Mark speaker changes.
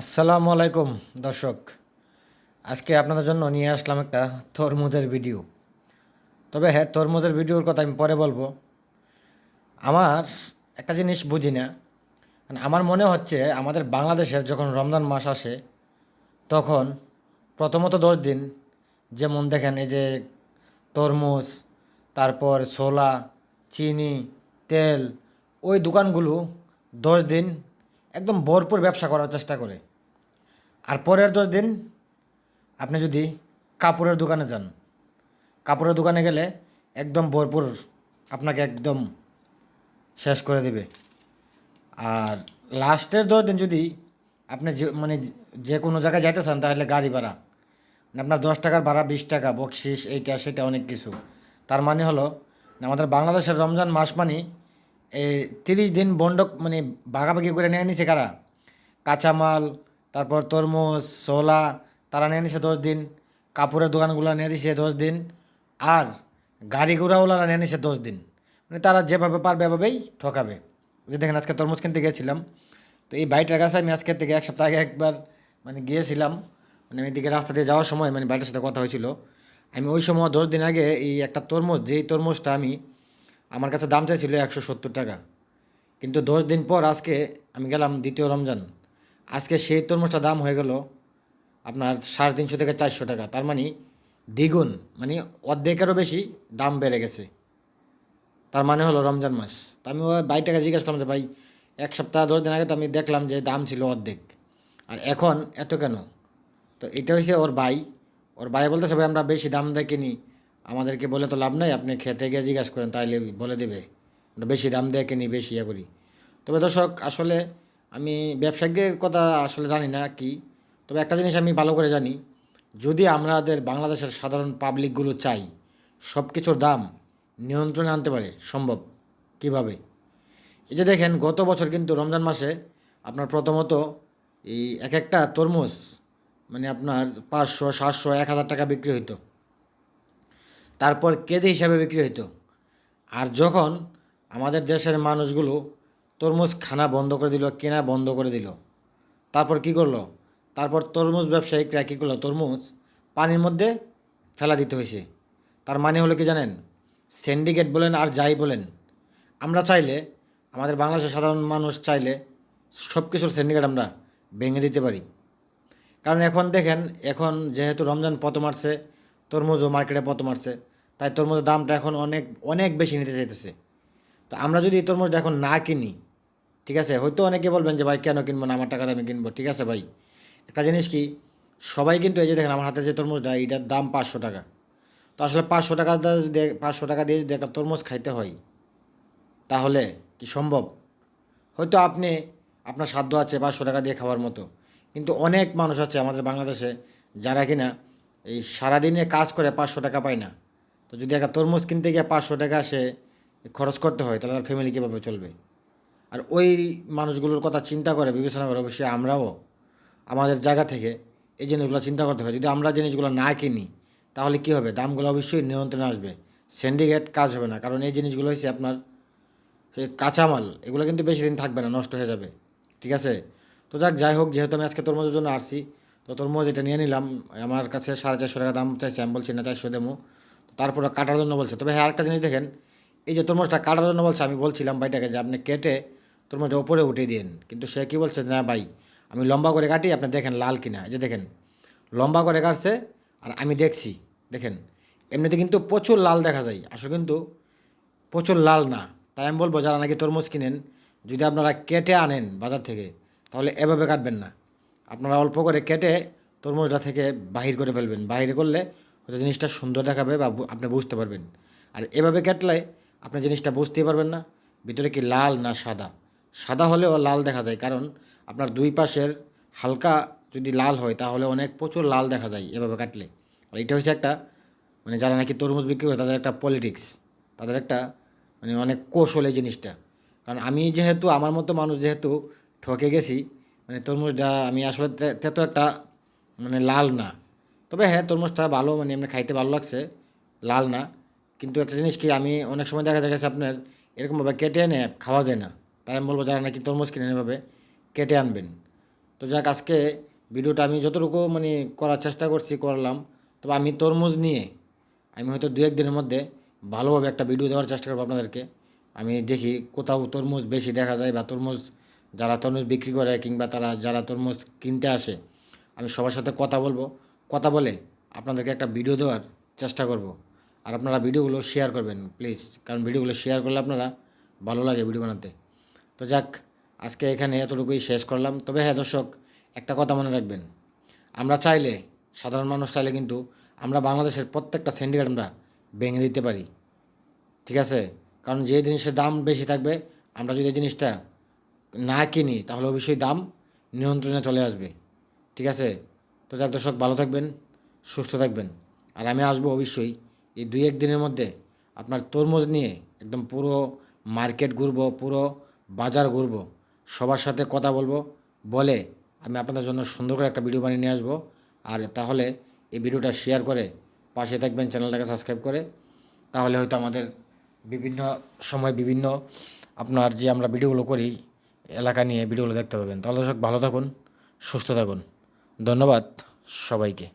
Speaker 1: আসসালামু আলাইকুম, দর্শক। আজকে আপনাদের জন্য নিয়ে আসলাম একটা তরমুজের ভিডিও। তবে হ্যাঁ তরমুজের ভিডিওর কথা আমি পরে বলব। আমার একটা জিনিস বুঝি না। আমার মনে হচ্ছে আমাদের বাংলাদেশের যখন রমজান মাস আসে, তখন প্রথমত দশ দিন যেমন দেখেন এই যে তরমুজ, তারপর ছোলা, চিনি, তেল, ওই দোকানগুলো দশ দিন একদম ভরপুর ব্যবসা করার চেষ্টা করে। আর পরের দশ দিন আপনি যদি কাপড়ের দোকানে যান, কাপড়ের দোকানে গেলে একদম ভরপুর আপনাকে একদম শেষ করে দেবে। আর লাস্টের দশ দিন যদি আপনি যে মানে যে কোনো জায়গায় যাইতে চান, তাহলে গাড়ি ভাড়া। মানে আপনার দশ টাকার ভাড়া, বিশ টাকা, বকশিস, এইটা, সেটা, অনেক কিছু। তার মানে হলো, আমাদের বাংলাদেশের রমজান মাস মানে এই তিরিশ দিন বন্ডক মানে ভাগাভাগি করে নিয়ে নিছে কারা? কাঁচামাল তারপর তরমুজ, ছোলা, তারা নিয়ে নিছে দশ দিন। কাপড়ের দোকানগুলো নিয়ে দিছে দশ দিন। আর গাড়ি ঘোড়াওয়ালারা নিয়ে নিছে দশ দিন। মানে তারা যেভাবে পারবে এভাবেই ঠকাবে। যে দেখেন, আজকে তরমুজ কিনতে গিয়েছিলাম। তো এই বাড়িটার কাছে আমি আজকের থেকে এক সপ্তাহ আগে একবার মানে গিয়েছিলাম। মানে আমি এদিকে রাস্তা দিয়ে যাওয়ার সময় মানে বাড়িটার সাথে কথা হয়েছিল। আমি ওই সময় দশ দিন আগে এই একটা তরমুজ, যেই তরমুজটা আমি আমার কাছে দাম চাইছিল একশো সত্তর টাকা। কিন্তু দশ দিন পর আজকে আমি গেলাম দ্বিতীয় রমজান। আজকে সেই তরমুজটার দাম হয়ে গেল আপনার সাড়ে তিনশো থেকে চারশো টাকা। তার মানে দ্বিগুণ মানে অর্ধেকেরও বেশি দাম বেড়ে গেছে। তার মানে হলো রমজান মাস। তা আমি ওই ভাইটাকে জিজ্ঞেস করলাম যে, ভাই, এক সপ্তাহ, দশ দিন আগে তো আমি দেখলাম যে দাম ছিল অর্ধেক, আর এখন এত কেন? তো এটা হচ্ছে ওর ভাই। ওর ভাই বলতেছে, ভাই, আমরা বেশি দাম দিয়ে কিনি। আমাদেরকে বলে তো লাভ নাই, আপনি খেতে গিয়ে জিজ্ঞাসা করেন, তাইলে বলে দেবে। আমরা বেশি দাম দিয়ে কিনি, বেশি ইয়ে করি। তবে দর্শক, আসলে আমি ব্যবসায়িকদের কথা আসলে জানি না কি, তবে একটা জিনিস আমি ভালো করে জানি, যদি আমাদের বাংলাদেশের সাধারণ পাবলিকগুলো চাই সব কিছুর দাম নিয়ন্ত্রণে আনতে পারে, সম্ভব? কীভাবে? এই যে দেখেন, গত বছর কিন্তু রমজান মাসে আপনার প্রথমত এই এক একটা তরমুজ মানে আপনার পাঁচশো, সাতশো, এক হাজার টাকা বিক্রি হইতো। তারপর কেজি হিসাবে বিক্রি হইতো। আর যখন আমাদের দেশের মানুষগুলো তরমুজ খানা বন্ধ করে দিল, কেনা বন্ধ করে দিল। তারপর কি করল? তারপর তরমুজ ব্যবসায়িকরা কী করল? তরমুজ পানির মধ্যে ফেলা দিতে হয়েছে। তার মানে হলো কি জানেন? সিন্ডিকেট বলেন আর যাই বলেন, আমরা চাইলে, আমাদের বাংলাদেশের সাধারণ মানুষ চাইলে সব কিছুর সিন্ডিকেট আমরা ভেঙে দিতে পারি। কারণ এখন দেখেন, এখন যেহেতু রমজান পত মারছে তরমুজও মার্কেটে পত মারছে তাই তরমুজের দামটা এখন অনেক অনেক বেশি নিতে চাইতেছে। তো আমরা যদি তরমুজটা এখন না কিনি ঠিক আছে? হয়তো অনেকে বলবেন যে, ভাই, কেন কিনবো না? আমার টাকা দামে কিনবো? ঠিক আছে, ভাই। একটা জিনিস কি? সবাই কিন্তু এই যে দেখেন, আমার হাতে যে তরমুজটা এইটার দাম পাঁচশো টাকা। তো আসলে পাঁচশো টাকা যদি, পাঁচশো টাকা দিয়ে যদি একটা তরমুজ খাইতে হয়, তাহলে কি সম্ভব? হয়তো আপনি, আপনার সাধ্য আছে পাঁচশো টাকা দিয়ে খাওয়ার মতো। কিন্তু অনেক মানুষ আছে আমাদের বাংলাদেশে, যারা কিনা এই সারাদিনে কাজ করে পাঁচশো টাকা পায় না। তো যদি একটা তরমুজ কিনতে গিয়ে পাঁচশো টাকা সে খরচ করতে হয়, তাহলে তার ফ্যামিলি কীভাবে চলবে? আর ওই মানুষগুলোর কথা চিন্তা করে, বিবেচনা করে অবশ্যই আমরাও আমাদের জায়গা থেকে এই জিনিসগুলো চিন্তা করতে হবে যদি আমরা জিনিসগুলো না কিনি, তাহলে কী হবে? দামগুলো অবশ্যই নিয়ন্ত্রণে আসবে। সিন্ডিকেট কাজ হবে না, কারণ এই জিনিসগুলো হচ্ছে আপনার সেই কাঁচামাল, এগুলো কিন্তু বেশি দিন থাকবে না, নষ্ট হয়ে যাবে। ঠিক আছে? তো যাক, যাই হোক, যেহেতু আমি আজকে তরমুজের জন্য আসছি, তো তরমুজ এটা নিয়ে নিলাম। আমার কাছে সাড়ে চারশো টাকা দাম চাইছে, আমি বলছি না, চারশো দেবো। তারপরে কাটার জন্য বলছে। তবে হ্যাঁ আরেকটা জিনিস দেখেন এই যে তরমুজটা কাটার জন্য বলছে, আমি বলছিলাম ভাইটাকে যে আপনি কেটে তরমুজটা উপরে উঠিয়ে দিন কিন্তু সে কী বলছে, না ভাই, আমি লম্বা করে কাটি, আপনি দেখেন লাল কিনা। এই যে দেখেন, লম্বা করে কাটছে আর আমি দেখছি, দেখেন। এমনিতে কিন্তু প্রচুর লাল দেখা যায়, আসলে কিন্তু প্রচুর লাল না। তাই আমি বলব, যারা নাকি তরমুজ কিনেন, যদি আপনারা কেটে আনেন বাজার থেকে, তাহলে এভাবে কাটবেন না। আপনারা অল্প করে কেটে তরমুজটা থেকে বাহির করে ফেলবেন। বাহির করলে হয়তো জিনিসটা সুন্দর দেখাবে বা আপনি বুঝতে পারবেন। আর এভাবে কাটলে আপনি জিনিসটা বুঝতেই পারবেন না। ভিতরে কি লাল না সাদা? সাদা হলেও লাল দেখা যায়, কারণ আপনার দুই পাশের হালকা যদি লাল হয়, তাহলে অনেক প্রচুর লাল দেখা যায় এভাবে কাটলে। আর এটা হচ্ছে একটা মানে যারা নাকি তরমুজ বিক্রি করে, তাদের একটা পলিটিক্স তাদের একটা মানে অনেক কৌশল এই জিনিসটা। কারণ আমি যেহেতু, আমার মতো মানুষ যেহেতু ঠকে গেছি মানে তরমুজটা আমি আসলে তেতো একটা মানে লাল না। তবে হ্যাঁ তরমুজটা ভালো মানে এমনি খাইতে ভালো লাগছে, লাল না। কিন্তু একটা জিনিস কি, আমি অনেক সময় দেখা যাচ্ছে আপনার এরকমভাবে কেটে এনে খাওয়া যায় না। তাই আমি বলব যারা নাকি তরমুজ কিনে এভাবে কেটে আনবেন। তো যাক, আজকে ভিডিওটা আমি যতটুকু মানে করার চেষ্টা করছি, করলাম। তবে আমি তরমুজ নিয়ে আমি হয়তো দু এক দিনের মধ্যে ভালোভাবে একটা ভিডিও দেওয়ার চেষ্টা করব আপনাদেরকে। আমি দেখি কোথাও তরমুজ বেশি দেখা যায় বা তরমুজ যারা তরমুজ বিক্রি করে কিংবা তারা যারা তরমুজ কিনতে আসে, আমি সবার সাথে কথা বলব। কথা বলে আপনাদেরকে একটা ভিডিও দেওয়ার চেষ্টা করব। আর আপনারা ভিডিওগুলো শেয়ার করবেন প্লিজ কারণ ভিডিওগুলো শেয়ার করলে আপনারা ভালো লাগে ভিডিও বানাতে। তো যাক, আজকে এখানে এতটুকুই শেষ করলাম। তবে হ্যাঁ দর্শক, একটা কথা মনে রাখবেন। আমরা চাইলে, সাধারণ মানুষ চাইলে কিন্তু আমরা বাংলাদেশের প্রত্যেকটা সিন্ডিকেট আমরা ভেঙে দিতে পারি। ঠিক আছে? কারণ যে জিনিসের দাম বেশি থাকবে, আমরা যদি এই জিনিসটা না কিনি, তাহলে অবশ্যই দাম নিয়ন্ত্রণে চলে আসবে। ঠিক আছে? তো যাক, দর্শক, ভালো থাকবেন, সুস্থ থাকবেন। আর আমি আসব অবশ্যই এই দুই এক দিনের মধ্যে আপনার তরমুজ নিয়ে একদম পুরো মার্কেট ঘুরবো, পুরো বাজার ঘুরবো। সবার সাথে কথা বলব, বলে আমি আপনাদের জন্য সুন্দর করে একটা ভিডিও বানিয়ে নিয়ে আসব। আর তাহলে এই ভিডিওটা শেয়ার করে পাশে থাকবেন, চ্যানেলটাকে সাবস্ক্রাইব করে। তাহলে হয়তো আমাদের বিভিন্ন সময় বিভিন্ন আপনার যে আমরা ভিডিওগুলো করি, এলাকা নিয়ে ভিডিওগুলো দেখতে পাবেন। তাহলে দর্শক ভালো থাকুন, সুস্থ থাকুন। ধন্যবাদ সবাইকে।